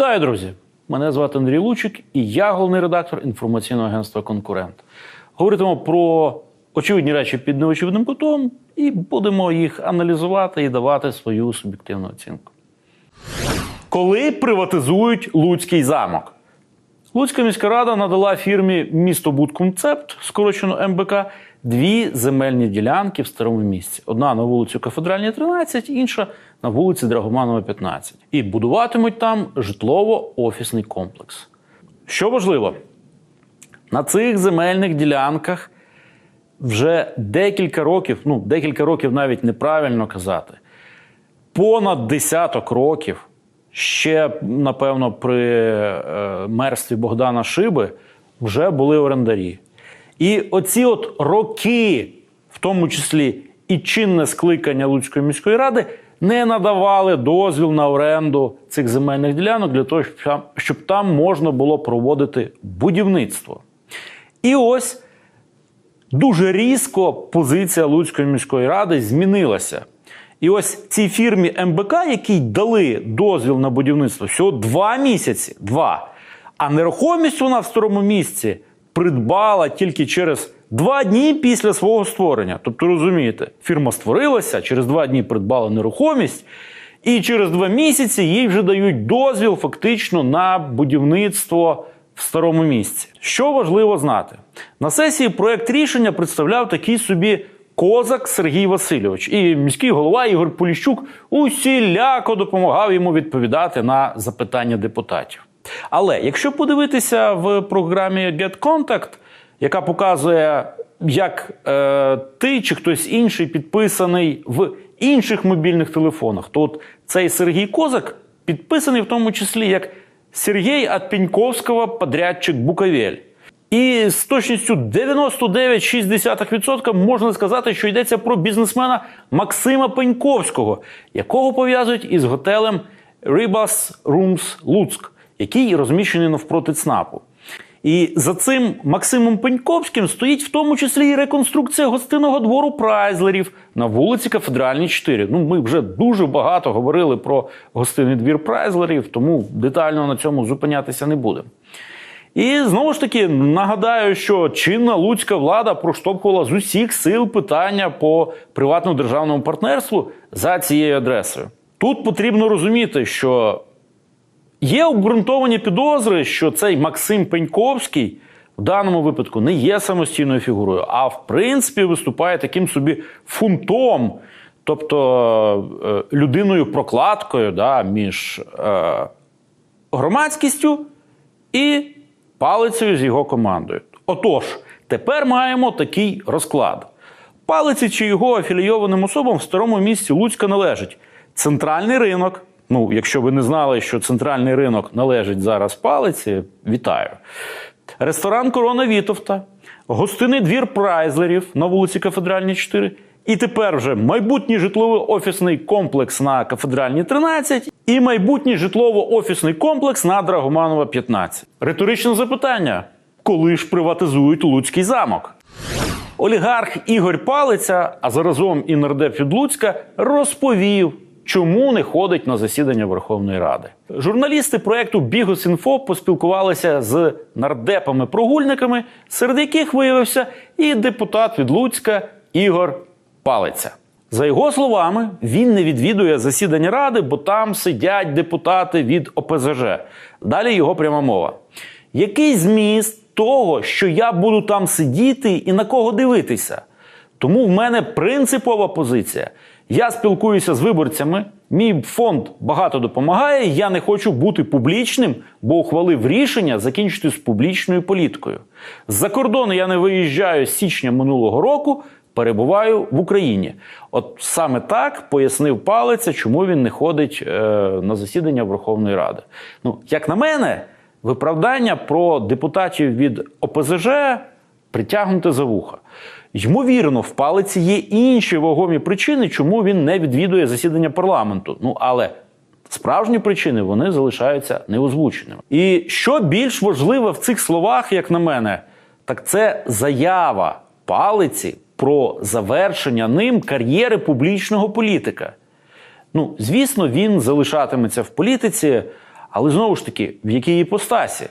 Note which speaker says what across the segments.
Speaker 1: Вітаю, друзі! Мене звати Андрій Лучик, і я головний редактор інформаційного агентства Конкурент. Говоритимемо про очевидні речі під неочевидним кутом, і будемо їх аналізувати і давати свою суб'єктивну оцінку. Коли приватизують Луцький замок? Луцька міська рада надала фірмі Містобудконцепт, скорочено МБК, дві земельні ділянки в старому місці. Одна на вулицю Кафедральній, 13, інша на вулиці Драгоманова, 15. І будуватимуть там житлово-офісний комплекс. Що важливо, на цих земельних ділянках вже декілька років, ну декілька років навіть неправильно казати, понад десяток років, ще, напевно, при е, мерстві Богдана Шиби вже були орендарі. І оці от роки, в тому числі і чинне скликання Луцької міської ради, не надавали дозвіл на оренду цих земельних ділянок для того, щоб там, можна було проводити будівництво. І ось дуже різко позиція Луцької міської ради змінилася. І ось цій фірмі МБК, якій дали дозвіл на будівництво, всього два місяці. Два. А нерухомість вона в старому місці придбала тільки через два дні після свого створення. Тобто, розумієте, фірма створилася, через два дні придбала нерухомість, і через два місяці їй вже дають дозвіл фактично на будівництво в старому місці. Що важливо знати, на сесії проект рішення представляв такий собі козак Сергій Васильович, і міський голова Ігор Поліщук усіляко допомагав йому відповідати на запитання депутатів. Але якщо подивитися в програмі Get Contact, яка показує, як е, ти чи хтось інший підписаний в інших мобільних телефонах, то от цей Сергій Козак підписаний в тому числі як Сергій от Пеньковського подрядчик Буковель. І з точністю 99,6% можна сказати, що йдеться про бізнесмена Максима Пеньковського, якого пов'язують із готелем Ribas Rooms Луцьк, який розміщений навпроти ЦНАПу. І за цим Максимом Пеньковським стоїть в тому числі і реконструкція гостинного двору Прайзлерів на вулиці Кафедральній 4. Ну, ми вже дуже багато говорили про гостинний двір Прайзлерів, тому детально на цьому зупинятися не будемо. І знову ж таки нагадаю, що чинна луцька влада проштовхувала з усіх сил питання по приватному державному партнерству за цією адресою. Тут потрібно розуміти, що є обґрунтовані підозри, що цей Максим Пеньковський в даному випадку не є самостійною фігурою, а в принципі виступає таким собі фунтом, тобто е, людиною-прокладкою да, між е, громадськістю і палицею з його командою. Отож, тепер маємо такий розклад. Палиці чи його афілійованим особам в старому місті Луцька належить центральний ринок. Ну, якщо ви не знали, що центральний ринок належить зараз палиці, вітаю. Ресторан Корона Вітовта, гостинний двір Прайзлерів на вулиці Кафедральній 4. І тепер вже майбутній житлово-офісний комплекс на Кафедральній 13 і майбутній житлово-офісний комплекс на Драгоманова 15. Риторичне запитання: коли ж приватизують Луцький замок? Олігарх Ігор Палиця, а заразом і нардеп від Луцька, розповів, чому не ходить на засідання Верховної Ради. Журналісти проекту Бігус.Інфо поспілкувалися з нардепами-прогульниками, серед яких виявився і депутат від Луцька Ігор Палиця. За його словами, він не відвідує засідання ради, бо там сидять депутати від ОПЗЖ. Далі його пряма мова. Який зміст того, що я буду там сидіти і на кого дивитися? Тому в мене принципова позиція. Я спілкуюся з виборцями, мій фонд багато допомагає. Я не хочу бути публічним, бо ухвалив рішення закінчити з публічною політикою. З-за кордону я не виїжджаю з січня минулого року, перебуваю в Україні. От саме так пояснив палиця, чому він не ходить е, на засідання Верховної Ради. Ну, як на мене, виправдання про депутатів від ОПЗЖ притягнуте за вуха. Ймовірно, в палиці є інші вагомі причини, чому він не відвідує засідання парламенту. Ну але справжні причини вони залишаються неозвученими. І що більш важливе в цих словах, як на мене, так це заява палиці про завершення ним кар'єри публічного політика. Ну, звісно, він залишатиметься в політиці, Але знову ж таки, в якій іпостасі?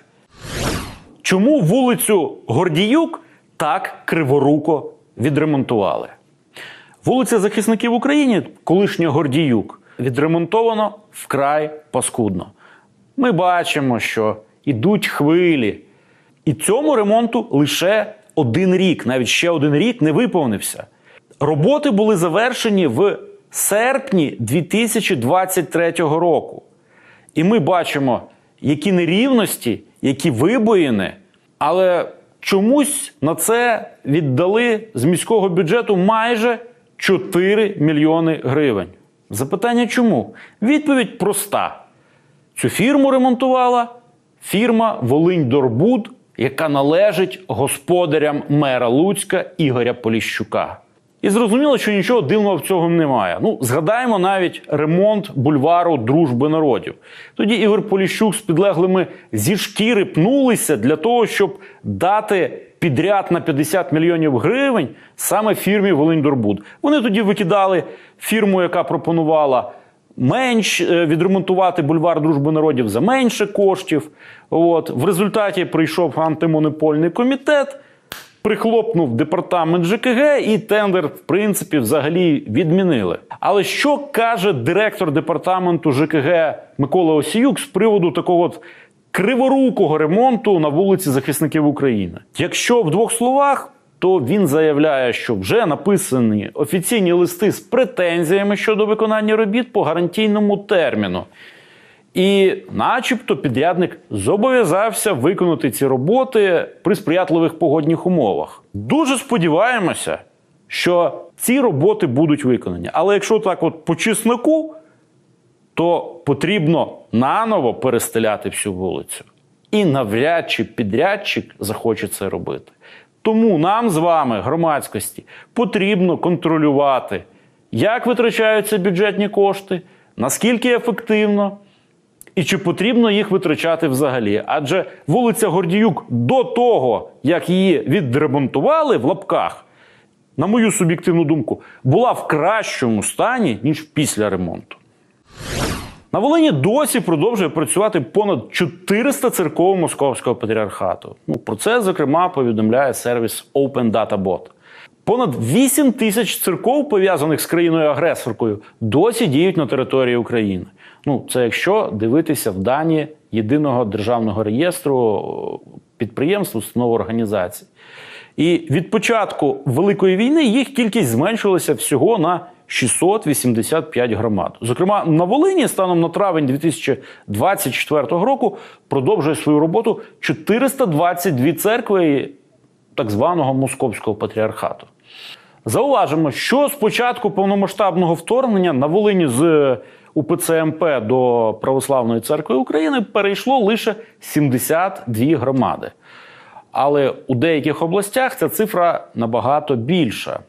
Speaker 1: Чому вулицю Гордіюк так криворуко відремонтували? Вулиця захисників України, колишня Гордіюк, відремонтовано вкрай паскудно. Ми бачимо, що йдуть хвилі. І цьому ремонту лише один рік, навіть ще один рік не виповнився. Роботи були завершені в серпні 2023 року. І ми бачимо, які нерівності, які вибоїни, але чомусь на це віддали з міського бюджету майже 4 мільйони гривень. Запитання чому? Відповідь проста: цю фірму ремонтувала фірма Волинь-Дорбуд, яка належить господарям мера Луцька Ігоря Поліщука. І зрозуміло, що нічого дивного в цьому немає. Ну, згадаємо навіть ремонт бульвару Дружби народів. Тоді Ігор Поліщук з підлеглими зі шкіри пнулися для того, щоб дати підряд на 50 мільйонів гривень саме фірмі Волинь-Дорбуд. Вони тоді викидали фірму, яка пропонувала менш е, відремонтувати бульвар Дружби народів за менше коштів. От в результаті прийшов антимонопольний комітет. Прихлопнув департамент ЖКГ і тендер, в принципі, взагалі відмінили. Але що каже директор департаменту ЖКГ Микола Осіюк з приводу такого от криворукого ремонту на вулиці захисників України? Якщо в двох словах, то він заявляє, що вже написані офіційні листи з претензіями щодо виконання робіт по гарантійному терміну. І, начебто, підрядник зобов'язався виконати ці роботи при сприятливих погодних умовах. Дуже сподіваємося, що ці роботи будуть виконані. Але якщо так, от по чесноку, то потрібно наново перестеляти всю вулицю. І навряд чи підрядчик захоче це робити. Тому нам з вами, громадськості, потрібно контролювати, як витрачаються бюджетні кошти, наскільки ефективно. І чи потрібно їх витрачати взагалі? Адже вулиця Гордіюк до того, як її відремонтували в лапках, на мою суб'єктивну думку, була в кращому стані, ніж після ремонту. На Волині досі продовжує працювати понад 400 церков Московського патріархату. Ну, про це, зокрема, повідомляє сервіс Open Data. Понад 8 тисяч церков, пов'язаних з країною-агресоркою, досі діють на території України. Ну, це якщо дивитися в дані єдиного державного реєстру підприємств, установ організацій. І від початку Великої війни їх кількість зменшилася всього на 685 громад. Зокрема, на Волині станом на травень 2024 року продовжує свою роботу 422 церкви так званого московського патріархату. Зауважимо, що з початку повномасштабного вторгнення на Волині з УПЦ МП до Православної церкви України перейшло лише 72 громади. Але у деяких областях ця цифра набагато більша.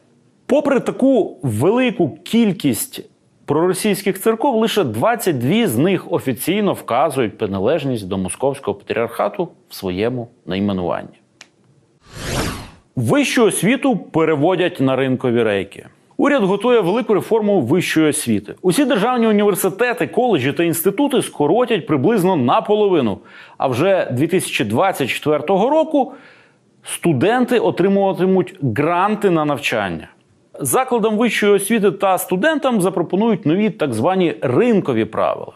Speaker 1: Попри таку велику кількість проросійських церков, лише 22 з них офіційно вказують приналежність до московського патріархату в своєму найменуванні. Вищу освіту переводять на ринкові рейки. Уряд готує велику реформу вищої освіти. Усі державні університети, коледжі та інститути скоротять приблизно наполовину. А вже 2024 року студенти отримуватимуть гранти на навчання. Закладам вищої освіти та студентам запропонують нові так звані ринкові правила.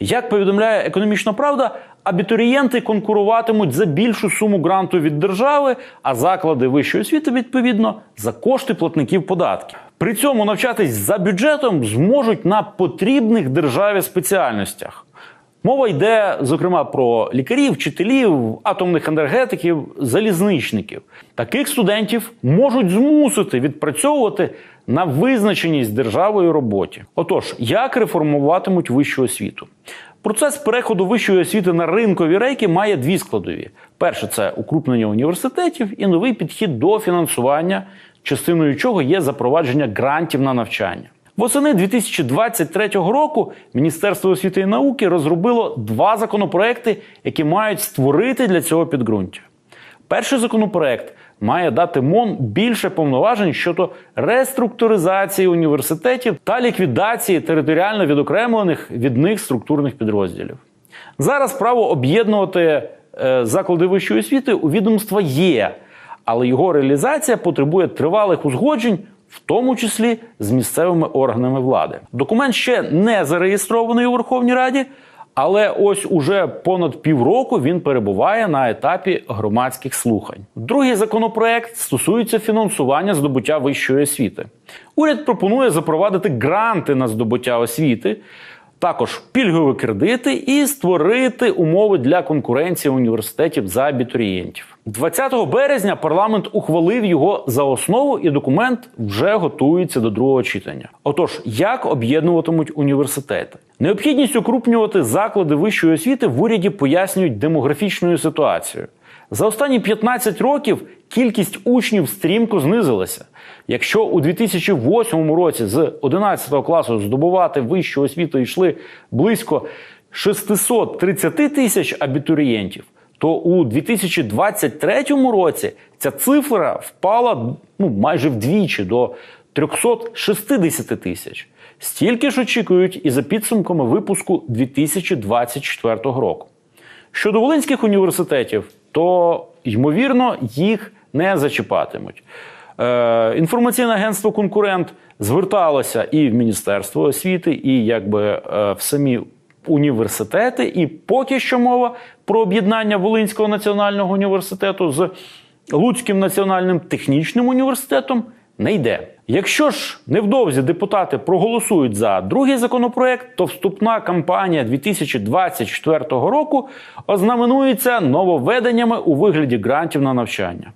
Speaker 1: Як повідомляє економічна правда, абітурієнти конкуруватимуть за більшу суму гранту від держави, а заклади вищої освіти відповідно за кошти платників податків. При цьому навчатись за бюджетом зможуть на потрібних державі спеціальностях. Мова йде, зокрема, про лікарів, вчителів, атомних енергетиків, залізничників. Таких студентів можуть змусити відпрацьовувати на визначеність державою роботі. Отож, як реформуватимуть вищу освіту? Процес переходу вищої освіти на ринкові рейки має дві складові: перше це укрупнення університетів і новий підхід до фінансування, частиною чого є запровадження грантів на навчання. Восени 2023 року Міністерство освіти і науки розробило два законопроекти, які мають створити для цього підґрунтя. Перший законопроект має дати МОН більше повноважень щодо реструктуризації університетів та ліквідації територіально відокремлених від них структурних підрозділів. Зараз право об'єднувати е, заклади вищої освіти у відомства є, але його реалізація потребує тривалих узгоджень, в тому числі з місцевими органами влади. Документ ще не зареєстрований у Верховній Раді, але ось уже понад півроку він перебуває на етапі громадських слухань. Другий законопроект стосується фінансування здобуття вищої освіти. Уряд пропонує запровадити гранти на здобуття освіти, також пільгові кредити і створити умови для конкуренції університетів за абітурієнтів. 20 березня парламент ухвалив його за основу, і документ вже готується до другого читання. Отож, як об'єднуватимуть університети? Необхідність укрупнювати заклади вищої освіти в уряді пояснюють демографічною ситуацією. За останні 15 років кількість учнів стрімко знизилася. Якщо у 2008 році з 11 класу здобувати вищу освіту йшли близько 630 тисяч абітурієнтів, то у 2023 році ця цифра впала ну, майже вдвічі до 360 тисяч. Стільки ж очікують і за підсумками випуску 2024 року. Щодо волинських університетів, то ймовірно їх не зачіпатимуть. Е, інформаційне агентство Конкурент зверталося і в Міністерство освіти, і якби е, в самі університети. І поки що мова про об'єднання Волинського національного університету з Луцьким національним технічним університетом не йде. Якщо ж невдовзі депутати проголосують за другий законопроект, то вступна кампанія 2024 року ознаменується нововведеннями у вигляді грантів на навчання.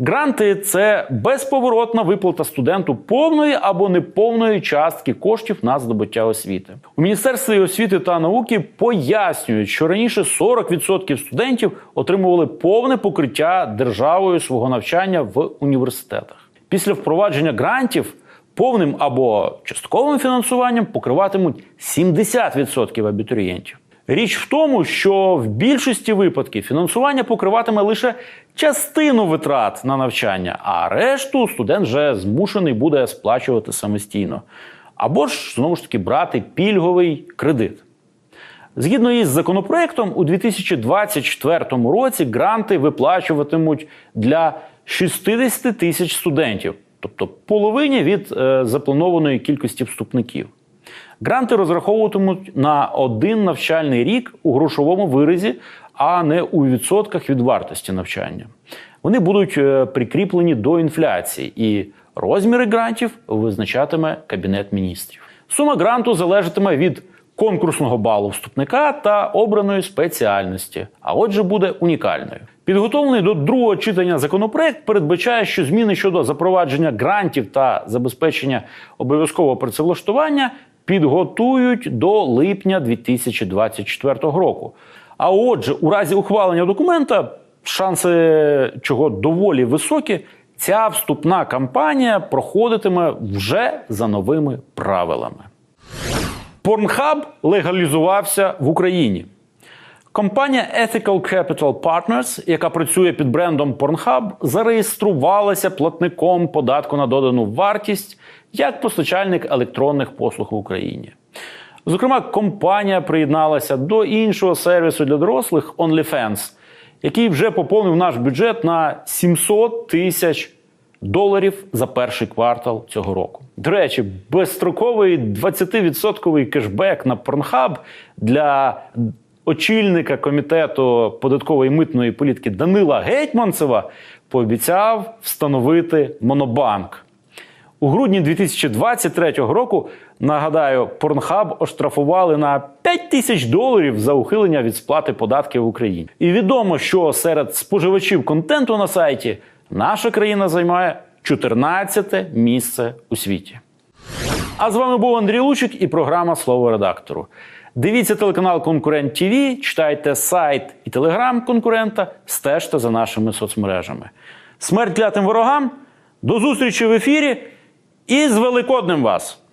Speaker 1: Гранти це безповоротна виплата студенту повної або неповної частки коштів на здобуття освіти. У міністерстві освіти та науки пояснюють, що раніше 40% студентів отримували повне покриття державою свого навчання в університетах. Після впровадження грантів повним або частковим фінансуванням покриватимуть 70% абітурієнтів. Річ в тому, що в більшості випадків фінансування покриватиме лише частину витрат на навчання, а решту студент вже змушений буде сплачувати самостійно. Або ж знову ж таки брати пільговий кредит. Згідно із законопроектом, у 2024 році гранти виплачуватимуть для 60 тисяч студентів, тобто половині від е, запланованої кількості вступників. Гранти розраховуватимуть на один навчальний рік у грошовому виразі, а не у відсотках від вартості навчання. Вони будуть е, прикріплені до інфляції, і розміри грантів визначатиме Кабінет міністрів. Сума гранту залежатиме від конкурсного балу вступника та обраної спеціальності, а отже, буде унікальною. Підготовлений до другого читання законопроект передбачає, що зміни щодо запровадження грантів та забезпечення обов'язкового працевлаштування підготують до липня 2024 року. А отже, у разі ухвалення документа шанси чого доволі високі. Ця вступна кампанія проходитиме вже за новими правилами. Порнхаб легалізувався в Україні. Компанія Ethical Capital Partners, яка працює під брендом Pornhub, зареєструвалася платником податку на додану вартість як постачальник електронних послуг в Україні. Зокрема, компанія приєдналася до іншого сервісу для дорослих OnlyFans, який вже поповнив наш бюджет на 700 тисяч доларів за перший квартал цього року. До речі, безстроковий 20% кешбек на Pornhub для очільника комітету податкової митної політики Данила Гетьманцева пообіцяв встановити Монобанк. У грудні 2023 року, нагадаю, Порнхаб оштрафували на 5 тисяч доларів за ухилення від сплати податків в Україні. І відомо, що серед споживачів контенту на сайті наша країна займає 14 місце у світі. А з вами був Андрій Лучик і програма Слово редактору. Дивіться телеканал Конкурент ТВ, читайте сайт і телеграм конкурента, стежте за нашими соцмережами. Смерть клятим ворогам. До зустрічі в ефірі і з Великоднем вас!